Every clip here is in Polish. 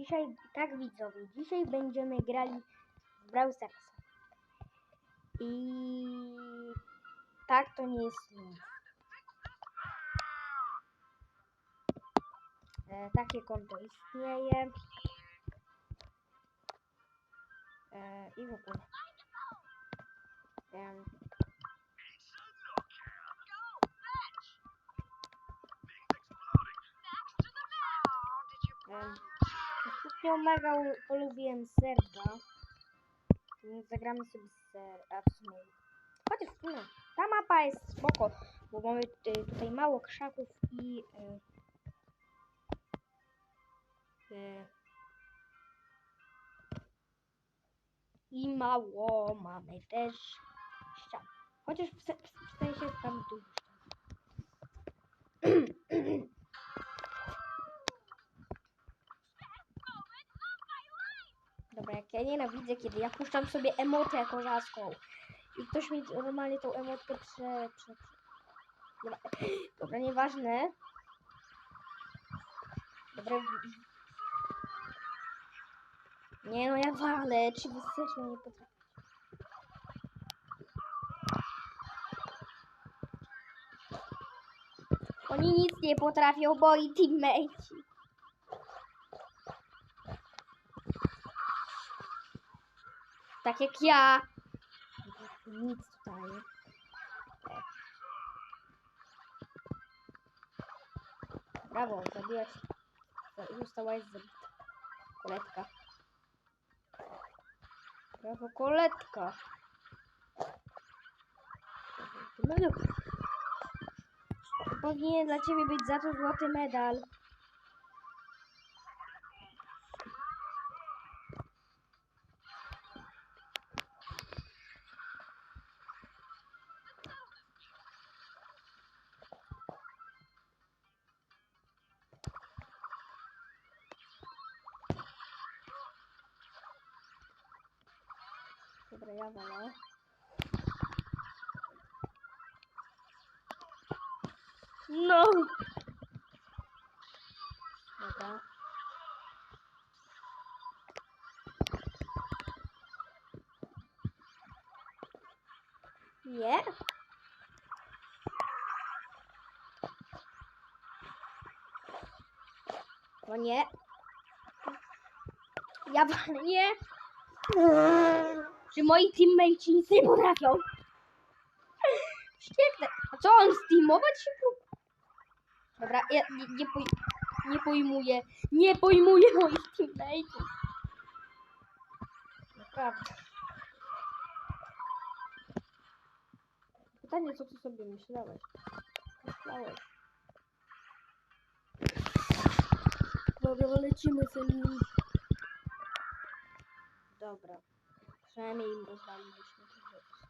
Dzisiaj, tak widzowie, dzisiaj będziemy grali w Brawl Starsa. I tak to nie jest nic. E, takie konto istnieje. E, I w ogóle. Em, em, Ostatnio mega polubiłem serda. Więc zagramy sobie ser, a w sumie. Chociaż sumie ta mapa jest spoko, bo mamy y, tutaj mało krzaków i y, y, i mało mamy też ścian. Chociaż w, w sensie tam dużo. nienawidzę, kiedy ja puszczam sobie emotę kozarską i ktoś mi normalnie tą emotkę prze... prze, prze. Dobra, nieważne. Dobra. Nie no, ja walę, czy wy nie potrafię. Oni nic nie potrafią, bo i teammateci. Tak jak ja. Nic. E. Brawo, zabiłaś. za- Zostałaś zabita. Koletka. Brawo, koletka. Medal. Powinien dla ciebie być za to złoty medal. Dobra, ja wolę. No! Dobra. Nie? O nie. Ja walę, nie. Czy moi teammates nic nie potrafią? Świetne. A co on steamować się? Dobra, ja nie, nie, poj nie pojmuję. Nie pojmuję moich teammates. Naprawdę. Pytanie, co ty sobie myślałeś? Myślałeś. Dobra, lecimy sobie. Dobra. Przynajmniej im rozwaliliśmy te rzeczy.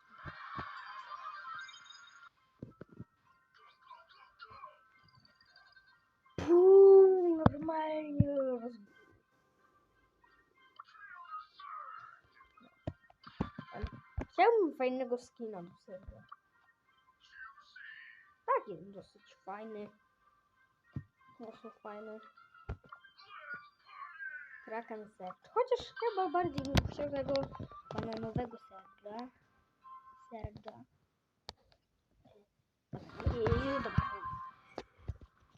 Puu, normalnie roz... Chciałbym fajnego skina do serwa. Tak, jest dosyć fajny. Dosyć fajny. Kraken set. Chociaż chyba bardziej bym chciał tego bananowego serda. Serda. I, dobra.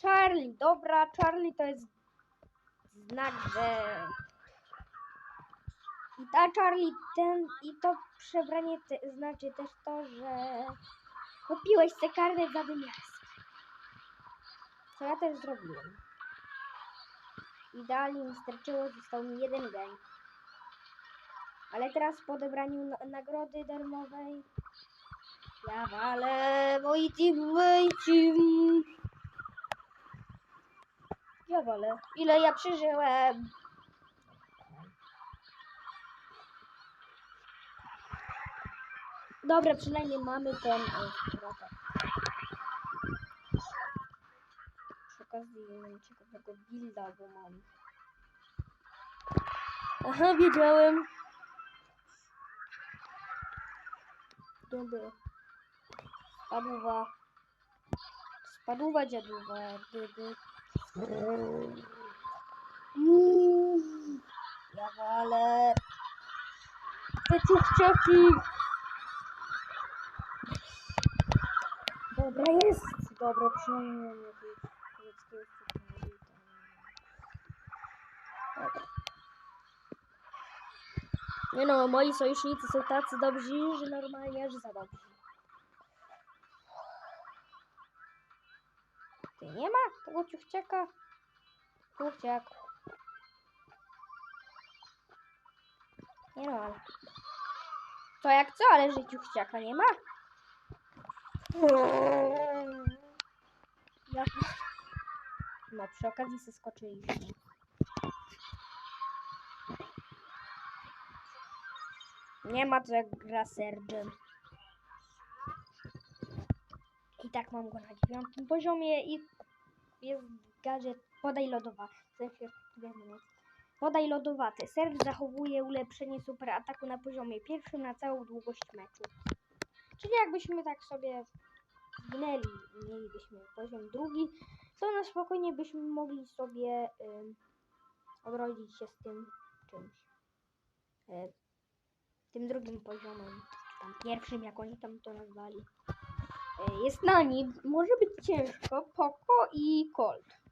Charlie, dobra, Charlie to jest znak, że i ta Charlie ten i to przebranie te, znaczy też to, że kupiłeś te karnet za wymiast. Co ja też zrobiłem. Idealnie mi starczyło, został mi jeden geń. Ale teraz po odebraniu na nagrody darmowej ja walę moi teammates. Ja walę. Ile ja przeżyłem? Dobra, przynajmniej mamy ten strata. Przy okazji mam ciekawego builda, bo mam. Aha, wiedziałem. Dobra. Spaduwa. Spaduwa dziaduwa. Dydy. Ja walę. Te. Dobra jest. Dobra, przynajmniej nie Nie no, moi sojusznicy są tacy dobrzy, że normalnie aż za dobrzy. Ty nie ma tego ciuchciaka? Ciuchciak. Nie no, ale... To jak co, ale że ciuchciaka nie ma? Ja... No, przy okazji se. Nie ma to jak gra Sergeant. I tak mam go na dziewiątym poziomie i jest gadżet podaj lodowa. Podaj lodowaty. Serw zachowuje ulepszenie super ataku na poziomie pierwszym na całą długość meczu. Czyli jakbyśmy tak sobie zginęli i mielibyśmy poziom drugi, to na spokojnie byśmy mogli sobie odrodzić się z tym czymś. Y, tym drugim poziomem, tam pierwszym, jak oni tam to nazwali. Y, jest na nim, może być ciężko, Poco i Colt.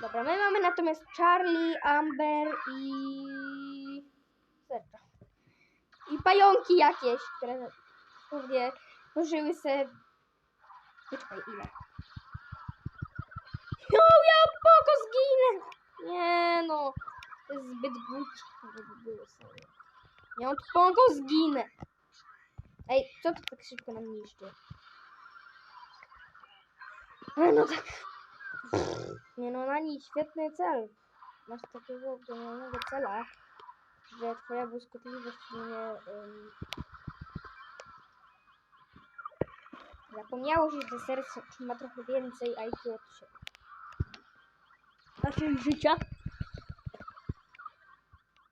Dobra, my mamy natomiast Charlie, Amber i... Sergio. I pająki jakieś, które pewnie pożyły se... Poczekaj, ile? No, ja poko zginę! Nie no, to jest zbyt głupie, żeby było sobie. Ja od poko zginę! Ej, co to tak szybko nam niszczy? E, no tak... Nie no, Nani, świetny cel. Masz takiego genialnego cela, że twoja błyskotliwość mnie... Um... Zapomniało się, że serce ma trochę więcej IQ od siebie. Naszych życia.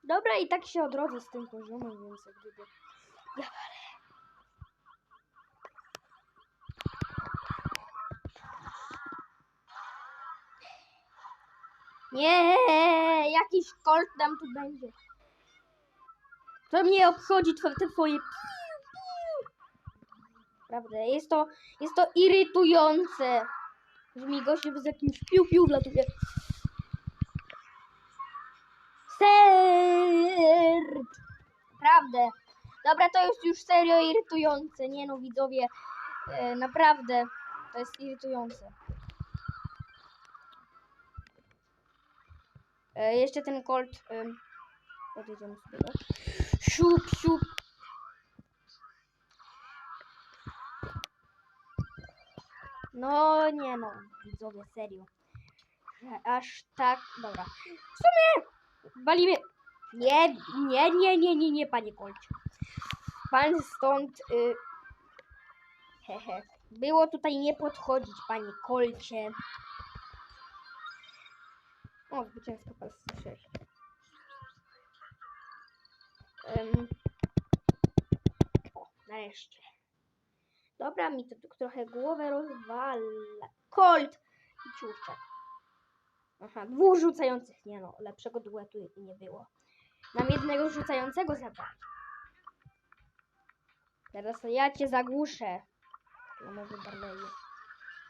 Dobra, i tak się odrodzę z tym poziomem, więc jak gdyby... Ja. Nie, jakiś kolt nam tu będzie. Co mnie obchodzi te twoje... Prawda, jest to, jest to irytujące. Że mi gościu z jakimś piu-piu wlatuje. Naprawdę. Dobra, to jest już serio irytujące. Nie no, widzowie. E, naprawdę. To jest irytujące. E, jeszcze ten Colt. Um, Podjedziemy sobie go. Siup, siup. No nie no, widzowie, serio. Aż tak, dobra. W sumie walimy. Nie, nie, nie, nie, nie, nie, panie Kolcie. Pan stąd. Y... Hehe. Było tutaj nie podchodzić, panie Kolcie. O, zwycięska pas 6. Um, o, nareszcie. Dobra, mi to trochę głowę rozwala. Colt i ciuszczak. Aha, dwóch rzucających. Nie no, lepszego duetu nie było. Nam jednego rzucającego zabrali. Teraz to ja cię zagłuszę. No może Barley.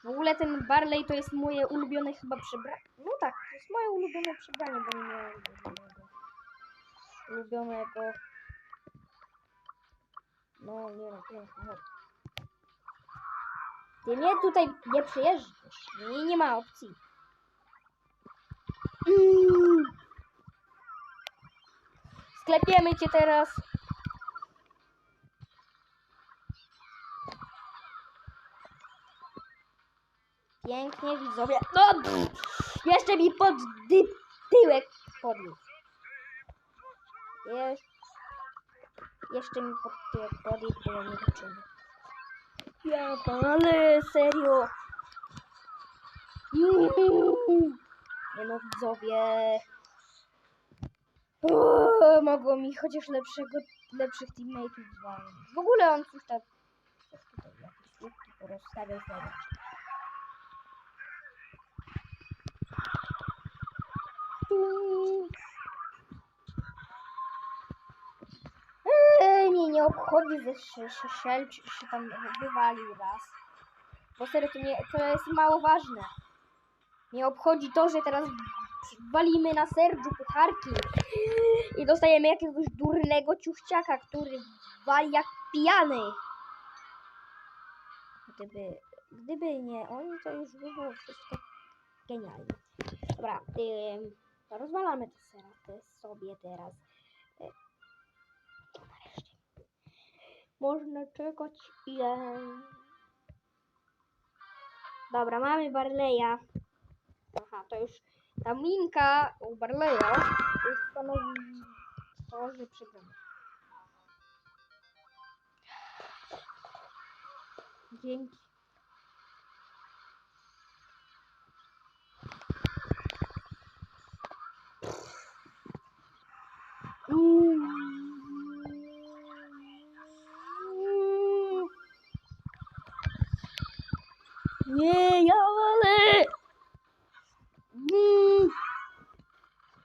W ogóle ten Barley to jest moje ulubione chyba przebranie. No tak, to jest moje ulubione przebranie, bo nie miałem ulubionego. Ulubionego. No nie no, pięknie. chodź. Ty mnie tutaj nie przyjeżdżasz. Nie, nie ma opcji. Mm. Sklepiemy cię teraz. Pięknie widzowie. No, pff, jeszcze mi pod dy, tyłek podniósł. Jesz, jeszcze mi pod tyłek podniósł, bo ja nie wyczynię. Ja ale serio. Nie no widzowie. O, mogło mi chociaż lepszego, lepszych teammateów zwalnić. W ogóle on coś tak... Coś tutaj jakieś łupki porozstawiał sobie. Tu. nie obchodzi, że się, się, się, się tam wywalił raz. Bo serio, to, nie, to jest mało ważne. Nie obchodzi to, że teraz walimy na Sergiu pucharki i dostajemy jakiegoś durnego ciuchciaka, który wali jak pijany. Gdyby, gdyby nie oni, to już by było wszystko genialnie. Dobra, ym, rozwalamy te seraty sobie teraz. Y, nareszcie. Można czekać ile... Dobra, mamy Barleya. Aha, to już ta minka u Barleya już stanowi to, że przegramy. Dzięki. Nie, ja wolę. Mm.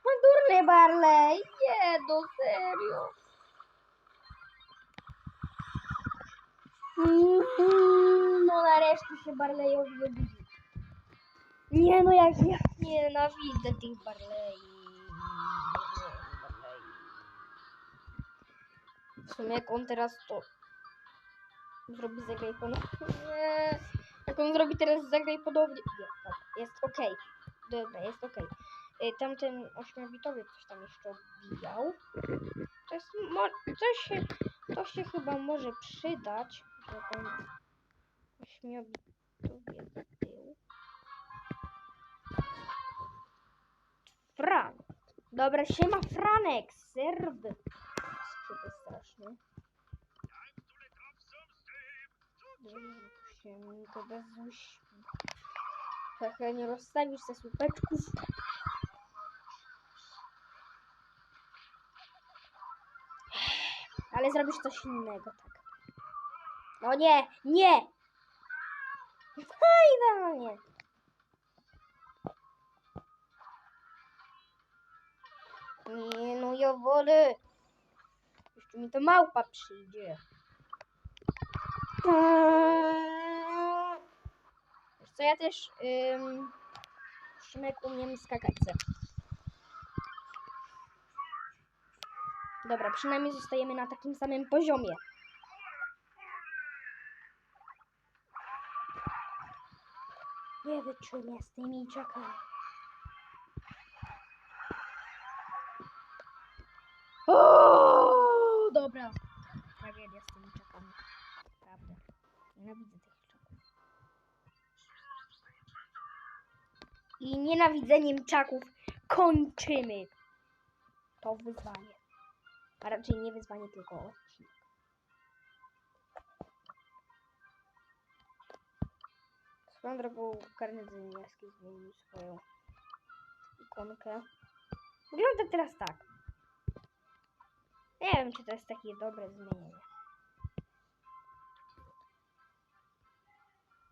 No durny Barley, nie, no serio. Mm, No nareszcie się Barleyowi obudzi. Nie no, jak ja nienawidzę tych Barley. W sumie jak on teraz to zrobi zagraj ponownie. Nie. Jak on zrobi teraz zagraj podobnie. Nie, dobra, jest okej. Dobra, jest okej. Y, Tamten ośmiobitowiec coś tam jeszcze odbijał. To jest mo- to się, to się chyba może przydać, że ośmiobitowiec był. Fran. Dobra, siema Franek, serb. Skrzypy straszny. Musimy to bez. Trochę nie rozstawisz ze słupeczków. Ale zrobisz coś innego, tak. No nie, nie! Idealnie. Nie, no ja wolę. Jeszcze mi to małpa przyjdzie. Wiesz co, ja też ym, Szymek umiem skakać. Dobra, przynajmniej zostajemy na takim samym poziomie. Nie wytrzymię z tymi czakami. O, dobra. Tragedia z tymi czakami. Prawda. Nienawidzę tych czaków. I nienawidzeniem czaków kończymy to wyzwanie. A raczej nie wyzwanie, tylko Swoją drogą karnet ziemniarski zmienił swoją ikonkę. Wygląda teraz tak. Nie wiem, czy to jest takie dobre zmienienie.